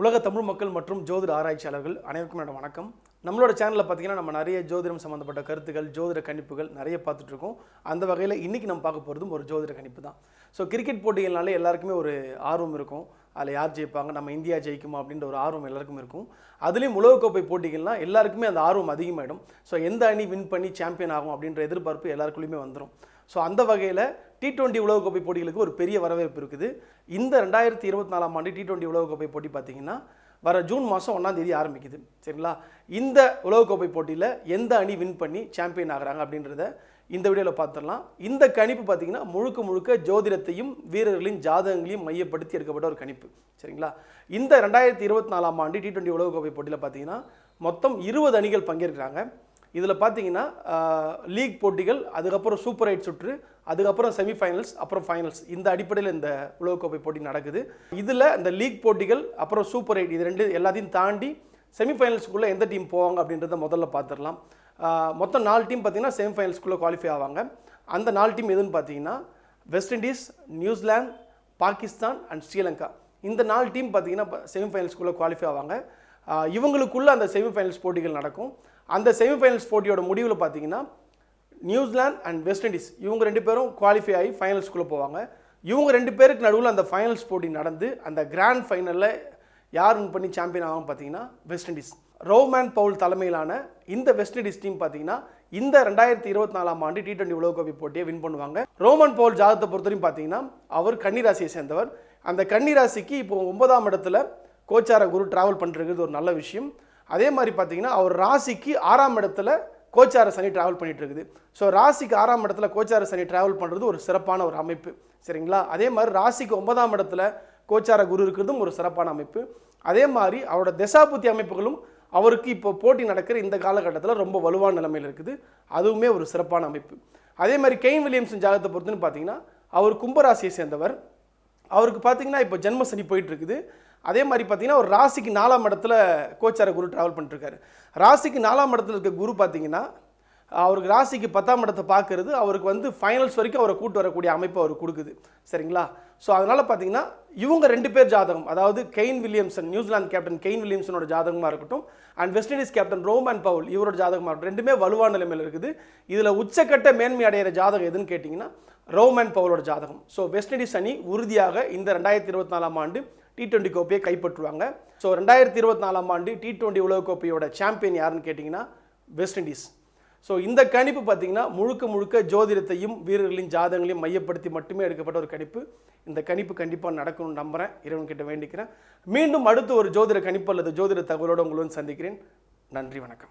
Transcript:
உலக தமிழ் மக்கள் மற்றும் ஜோதிட ஆராய்ச்சியாளர்கள் அனைவருக்கும் என்னோட வணக்கம். நம்மளோட சேனலில் பார்த்தீங்கன்னா நம்ம நிறைய ஜோதிடம் சம்மந்தப்பட்ட கருத்துக்கள் ஜோதிட கணிப்புகள் நிறைய பார்த்துட்ருக்கோம் அந்த வகையில் இன்றைக்கி நம்ம பார்க்க போகிறதும் ஒரு ஜோதிட கணிப்பு தான். ஸோ கிரிக்கெட் போட்டிகள்னாலே எல்லாருக்குமே ஒரு ஆர்வம் இருக்கும். அதில் யார் ஜெயிப்பாங்க நம்ம இந்தியா ஜெயிக்குமா அப்படின்ற ஒரு ஆர்வம் எல்லாருக்கும் இருக்கும். அதுலேயும் உலகக்கோப்பை போட்டிகள்லாம் எல்லாருக்குமே அந்த ஆர்வம் அதிகமாகிடும் ஸோ எந்த அணி வின் பண்ணி சாம்பியன் ஆகும் அப்படின்ற எதிர்பார்ப்பு எல்லாருக்குள்ளேயுமே வந்துடும் ஸோ அந்த வகையில் டி டுவெண்ட்டி உலகக்கோப்பை போட்டிகளுக்கு ஒரு பெரிய வரவேற்பு இருக்குது. இந்த ரெண்டாயிரத்தி இருபத்தி நாலாம் ஆண்டு டி டுவெண்ட்டி உலகக்கோப்பை போட்டி பார்த்திங்கன்னா வர ஜூன் மாதம் ஒன்றாம் தேதி ஆரம்பிக்குது. சரிங்களா? இந்த உலகக்கோப்பை போட்டியில் எந்த அணி வின் பண்ணி சாம்பியன் ஆகுறாங்க அப்படின்றத இந்த வீடியோவில் பார்த்துடலாம். இந்த கணிப்பு பார்த்தீங்கன்னா முழுக்க முழுக்க ஜோதிடத்தையும் வீரர்களின் ஜாதகங்களையும் மையப்படுத்தி எடுக்கப்பட்ட ஒரு கணிப்பு. சரிங்களா? இந்த ரெண்டாயிரத்தி இருபத்தி நாலாம் ஆண்டு டி டுவெண்ட்டி உலகக்கோப்பை போட்டியில் பார்த்தீங்கன்னா மொத்தம் இருபது அணிகள் பங்கேற்கிறாங்க. இதில் பார்த்தீங்கன்னா லீக் போட்டிகள் அதுக்கப்புறம் சூப்பர் எயிட் சுற்று அதுக்கப்புறம் செமிஃபைனல்ஸ் அப்புறம் ஃபைனல்ஸ் இந்த அடிப்படையில் இந்த உலகக்கோப்பை போட்டி நடக்குது. இதில் இந்த லீக் போட்டிகள் அப்புறம் சூப்பர் எயிட் இது ரெண்டு எல்லாத்தையும் தாண்டி செமிஃபைனல்ஸ்க்குள்ளே எந்த டீம் போவாங்க அப்படின்றத முதல்ல பார்த்துடலாம். மொத்தம் நாலு டீம் பார்த்தீங்கன்னா செமிஃபைனல்ஸ்குள்ளே குவாலிஃபை ஆவாங்க. அந்த நாலு டீம் எதுன்னு பார்த்தீங்கன்னா West Indies New Zealand Pakistan and Sri Lanka இந்த நாலு டீம் பார்த்தீங்கன்னா செமிஃபைனல்ஸ்குள்ளே குவாலிஃபை ஆவாங்க. இவங்களுக்குள்ள அந்த செமிஃபைனல்ஸ் போட்டிகள் நடக்கும். அந்த செமிஃபைனல்ஸ் போட்டியோட முடிவில் பார்த்தீங்கன்னா நியூசிலாந்து அண்ட் வெஸ்ட் இண்டீஸ் இவங்க ரெண்டு பேரும் குவாலிஃபை ஆகி ஃபைனல்ஸ்குள்ளே போவாங்க. இவங்க ரெண்டு பேருக்கு நடுவில் அந்த ஃபைனல்ஸ் போட்டி நடந்து அந்த கிராண்ட் ஃபைனலில் யார் வின் பண்ணி சாம்பியன் ஆகும் பார்த்தீங்கன்னா வெஸ்ட் இண்டீஸ் ரோமேன் பவுல் தலைமையிலான இந்த வெஸ்ட் இண்டீஸ் டீம் பார்த்தீங்கன்னா இந்த ரெண்டாயிரத்தி இருபத்தி நாலாம் ஆண்டு டி டுவெண்ட்டி உலகக்கோப்பை போட்டியை வின் பண்ணுவாங்க. ரோமன் பவுல் ஜாதத்தை பொறுத்தவரையும் பார்த்தீங்கன்னா அவர் கன்னிராசியை சேர்ந்தவர். அந்த கன்னிராசிக்கு இப்போ ஒன்பதாம் இடத்துல கோச்சார குரு டிராவல் பண்ணுறது ஒரு நல்ல விஷயம். அதே மாதிரி பார்த்தீங்கன்னா அவர் ராசிக்கு ஆறாம் இடத்துல கோச்சார சனி டிராவல் பண்ணிகிட்டு இருக்குது ஸோ ராசிக்கு ஆறாம் இடத்துல கோச்சார சனி டிராவல் பண்ணுறது ஒரு சிறப்பான ஒரு அமைப்பு. சரிங்களா? அதே மாதிரி ராசிக்கு ஒன்பதாம் இடத்துல கோச்சார குரு இருக்கிறதும் ஒரு சிறப்பான அமைப்பு. அதே மாதிரி அவரோட தசாபுத்தி அமைப்புகளும் அவருக்கு இப்போ போட்டி நடக்கிற இந்த காலகட்டத்தில் ரொம்ப வலுவான நிலைமையில் இருக்குது. அதுவுமே ஒரு சிறப்பான அமைப்பு. அதே மாதிரி கெயின் வில்லியம்ஸின் ஜாதகத்தை பொறுத்துன்னு பார்த்தீங்கன்னா அவர் கும்பராசியை சேர்ந்தவர். அவருக்கு பார்த்தீங்கன்னா இப்போ ஜென்ம சனி போயிட்டு இருக்குது அதே மாதிரி பார்த்தீங்கன்னா ஒரு ராசிக்கு நாலாம் இடத்துல கோச்சார குரு ட்ராவல் பண்ணிட்டுருக்காரு. ராசிக்கு நாலாம் இடத்துல இருக்க குரு பார்த்தீங்கன்னா அவருக்கு ராசிக்கு பத்தாம் இடத்தை பார்க்கறது அவருக்கு வந்து ஃபைனல்ஸ் வரைக்கும் அவரை கூட்டு வரக்கூடிய அமைப்பு அவருக்கு கொடுக்குது. சரிங்களா? ஸோ அதனால் பார்த்தீங்கன்னா இவங்க ரெண்டு பேர் ஜாதகம் அதாவது Kane Williamson New Zealand captain Kane வில்லியம்சனோட ஜாதகமாக இருக்கட்டும் and West Indies captain Rovman Powell இவரோட ஜாதகமாக இருக்கட்டும் ரெண்டுமே வலுவான நிலைமையில் இருக்குது. இதில் உச்சக்கட்ட மேன்மை அடைகிற ஜாதகம் எதுன்னு கேட்டிங்கன்னா ரோமன் பவுலோட ஜாதகம். ஸோ வெஸ்ட் இண்டீஸ் அணி உறுதியாக இந்த ரெண்டாயிரத்தி இருபத்தி நாலாம் ஆண்டு டி டுவெண்ட்டி கோப்பையை கைப்பற்றுவாங்க. ஸோ ரெண்டாயிரத்தி இருபத்தி நாலாம் ஆண்டு டி டுவெண்ட்டி உலகக்கோப்பையோட சாம்பியன் யாருன்னு கேட்டிங்கன்னா வெஸ்ட் இண்டீஸ் ஸோ இந்த கணிப்பு பார்த்தீங்கன்னா முழுக்க முழுக்க ஜோதிடத்தையும் வீரர்களின் ஜாதகங்களையும் மையப்படுத்தி மட்டுமே எடுக்கப்பட்ட ஒரு கணிப்பு. இந்த கணிப்பு கண்டிப்பாக நடக்கணும்னு நம்புகிறேன் இறைவன் கிட்ட வேண்டிக்கிறேன். மீண்டும் அடுத்து ஒரு ஜோதிட கணிப்பு அல்லது ஜோதிட தகவலோடு உங்களுடன் சந்திக்கிறேன். நன்றி வணக்கம்.